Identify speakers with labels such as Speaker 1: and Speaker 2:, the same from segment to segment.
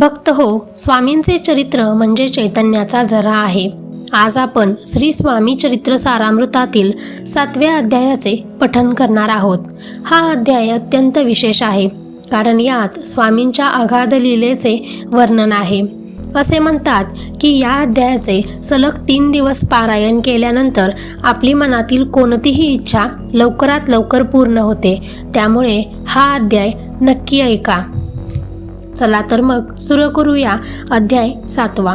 Speaker 1: भक्त हो स्वामींचे चरित्र म्हणजे चैतन्याचा झरा आहे. आज आपण श्री स्वामी चरित्र सारामृतातील सातव्या अध्यायाचे पठन करणार आहोत. हा अध्याय अत्यंत विशेष आहे कारण यात स्वामींच्या अगाध लिलेचे वर्णन आहे. असे म्हणतात की या अध्यायाचे सलग तीन दिवस पारायण केल्यानंतर आपली मनातील कोणतीही इच्छा लवकरात लवकर पूर्ण होते. त्यामुळे हा अध्याय नक्की ऐका. चला तर मग सुरू करूया अध्याय सातवा.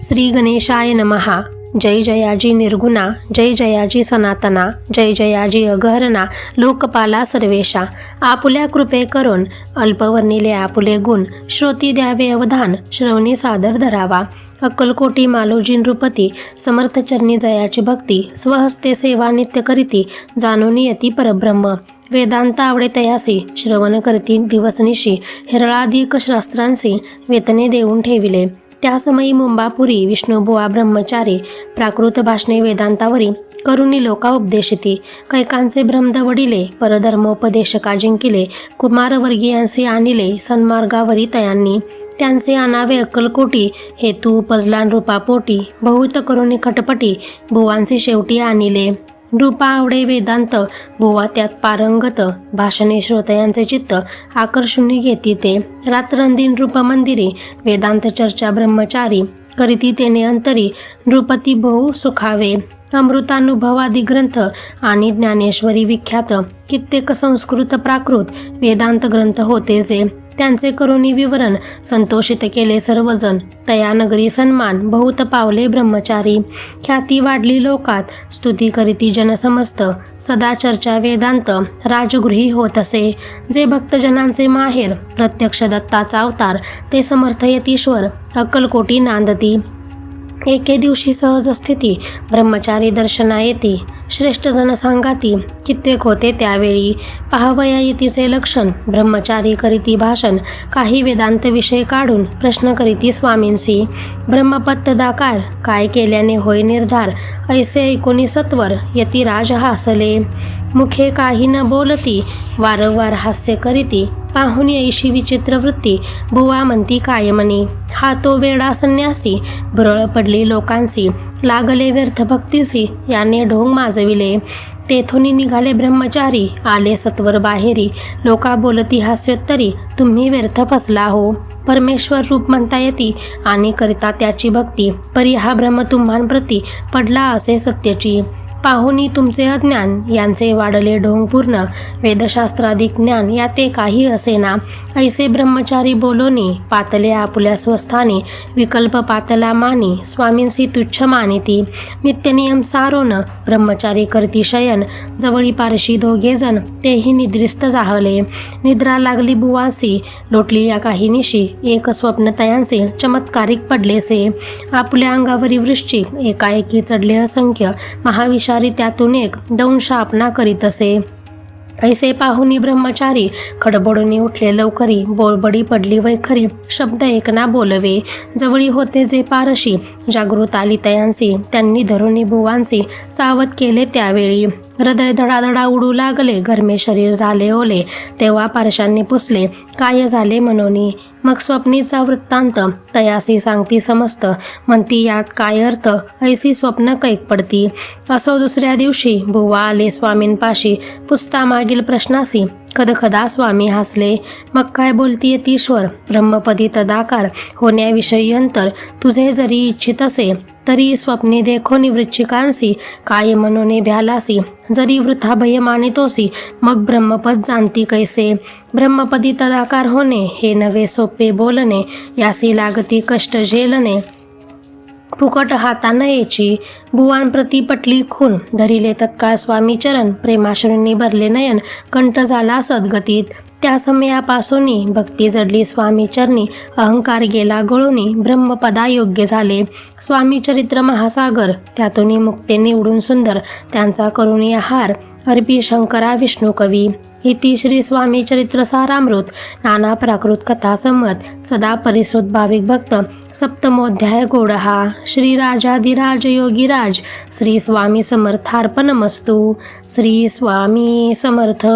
Speaker 1: श्री गणेशाय नमहा जय जयाजी निर्गुणा जय जयाजी सनातना जय जयाजी अगहरणा लोकपाला सर्वेशा. आपुल्या कृपे करून अल्पवर्णिले आपुले गुण श्रोती द्यावे अवधान श्रवणी सादर धरावा. अक्कलकोटी मालोजी नृपती समर्थचरणी जयाची भक्ती स्वहस्ते सेवा नित्य करीती जाणून यती परब्रह्म. वेदांत आवडे तयासी. श्रवण करती दिवसनिशी हेरळाधिक शास्त्रांसी वेतने देऊन ठेविले. त्यासमयी मुंबापुरी विष्णुबुवा ब्रह्मचारी प्राकृत भाषणे वेदांतावरी करुणी लोका उपदेशिती. कैकांचे भ्रमद वडिले परधर्मोपदेशका जिंकिले कुमारवर्गीयांचे आणिले सन्मार्गावरी तयांनी. त्यांचे आणावे अक्कलकोटी हेतू पजलान रूपापोटी बहुत करुणी खटपटी बुवांचे शेवटी आणिले. रूपा आवडे वेदांत भुवा त्यात पारंगत भाषणे श्रोतयांचे चित्त आकर्षुनी घेती ते. रात्रंदिन रूप मंदिरे वेदांत चर्चा ब्रह्मचारी करीती तेने अंतरी नृपती बहु सुखावे. अमृतानुभवादी ग्रंथ आणि ज्ञानेश्वरी विख्यात. कित्येक संस्कृत प्राकृत वेदांत ग्रंथ होते जे. त्यांचे करुणी विवरण संतोषित केले सर्वजण. तया नगरी सन्मान बहुत पावले ब्रह्मचारी. ख्याती वाढली लोकात स्तुती करीती जनसमस्त. सदा चर्चा वेदांत राजगृही होत असे. जे भक्तजनांचे माहेर प्रत्यक्ष दत्ताचा अवतार ते समर्थ यतीश्वर अक्कलकोटी नांदती. एके दिवशी सहज स्थिती. ब्रह्मचारी दर्शना येती श्रेष्ठ जन सांगाती कित्येक होते त्यावेळी. पाहावया येतीचे लक्षण. ब्रह्मचारी करीती भाषण. काही वेदांत विषय काढून प्रश्न करीती स्वामींसी ब्रह्मपत्तदाकार काय केल्याने होय निर्धार? ऐसे एकोणीसत्वर यती राज हासले. मुखे काही न बोलती वारंवार हास्य करीती. पाहून ऐशी विचित्र वृत्ती. बुवा म्हणती कायमनी हा तो वेडा संन्यासी. भुरळ पडली लोकांसी लागले व्यर्थ भक्तीसी याने ढोंग माजविले. तेथुनी निघाले ब्रह्मचारी. आले सत्वर बाहेरी. लोका बोलती हास्योत्तरी तुम्ही व्यर्थ फसला हो. परमेश्वर रूप म्हणता येती आणि करिता त्याची भक्ती. परी हा ब्रह्म तुम्हांप्रती पडला असे सत्यची. पाहुनी तुमचे अज्ञान यांचे वाढले ढोंग पूर्ण वेदशास्त्राधिक ज्ञान या ते काही असेना ऐसे ब्रह्मचारी बोलोनी पातले आपुल्या स्वस्थानी विकल्प पातला मानी स्वामींसी तुच्छ मानिती. नित्यनियम सारोन ब्रह्मचारी करती शयन जवळी पारशी दोघेजण तेही निद्रिस्त जाहले. निद्रा लागली बुवासी लोटली या काही निशी एक स्वप्न तयांचे चमत्कारिक पडलेसे. आपल्या अंगावरी वृश्चिक एकाएकी चढले असंख्य ब्रह्मचारी त्यातून एक दंश आपणा करीत असे. ऐसे पाहुनी ब्रह्मचारी खडबडून उठले लवकरी बोलबडी पडली वैखरी शब्द एकना बोलवे. जवळी होते जे पारशी जागृत आली तयांसी त्यांनी धरुणी भुवांसी सावध केले त्यावेळी. हृदय धडाधडा उडू लागले गरमे शरीर झाले ओले तेव्हा पारशांनी पुसले काय झाले? मनोनी मग स्वप्नीचा वृत्तांत तयासी सांगती समस्त म्हणती यात काय अर्थ? ऐसी स्वप्न कैक पडती. असो दुसऱ्या दिवशी बुवा आले स्वामींपाशी पुसता मागील प्रश्नासी खदखदा स्वामी हसले मग काय बोलतीये तीश्वर ब्रह्मपदी तदाकार होण्याविषयी अंतर तुझे जरी इच्छित असे तरी स्वप्ने देखो निवृच्छिकांसी काय मनोने भ्यालासी जरी वृथा भय मानितोसी मग ब्रह्मपद जाणती कैसे? ब्रह्मपदी तदाकार होणे हे नवे सोपे बोलणे यासी लागती कष्ट झेलणे फुकट हातानं यायची बुवांप्रती पटली खून धरिले तत्काळ स्वामी चरण प्रेमाश्रूंनी भरले नयन कंठ झाला सद्गतीत। त्या समयापासून भक्ती जडली. स्वामी चरणी अहंकार गेला गळूनी ब्रह्मपदा योग्य झाले. स्वामी चरित्र महासागर त्यातून मुक्ते निवडून सुंदर त्यांचा करुणी आहार अर्पी शंकरा विष्णू कवी. इति श्री स्वामी चरित्र सारामृत नाना प्राकृत कथा संमत सदा परिसुत भाविक भक्त. सप्तमोध्याय गोडहा श्री राजाधिराज योगीराज श्री स्वामी समर्थार्पणमस्तू श्री स्वामी समर्थ.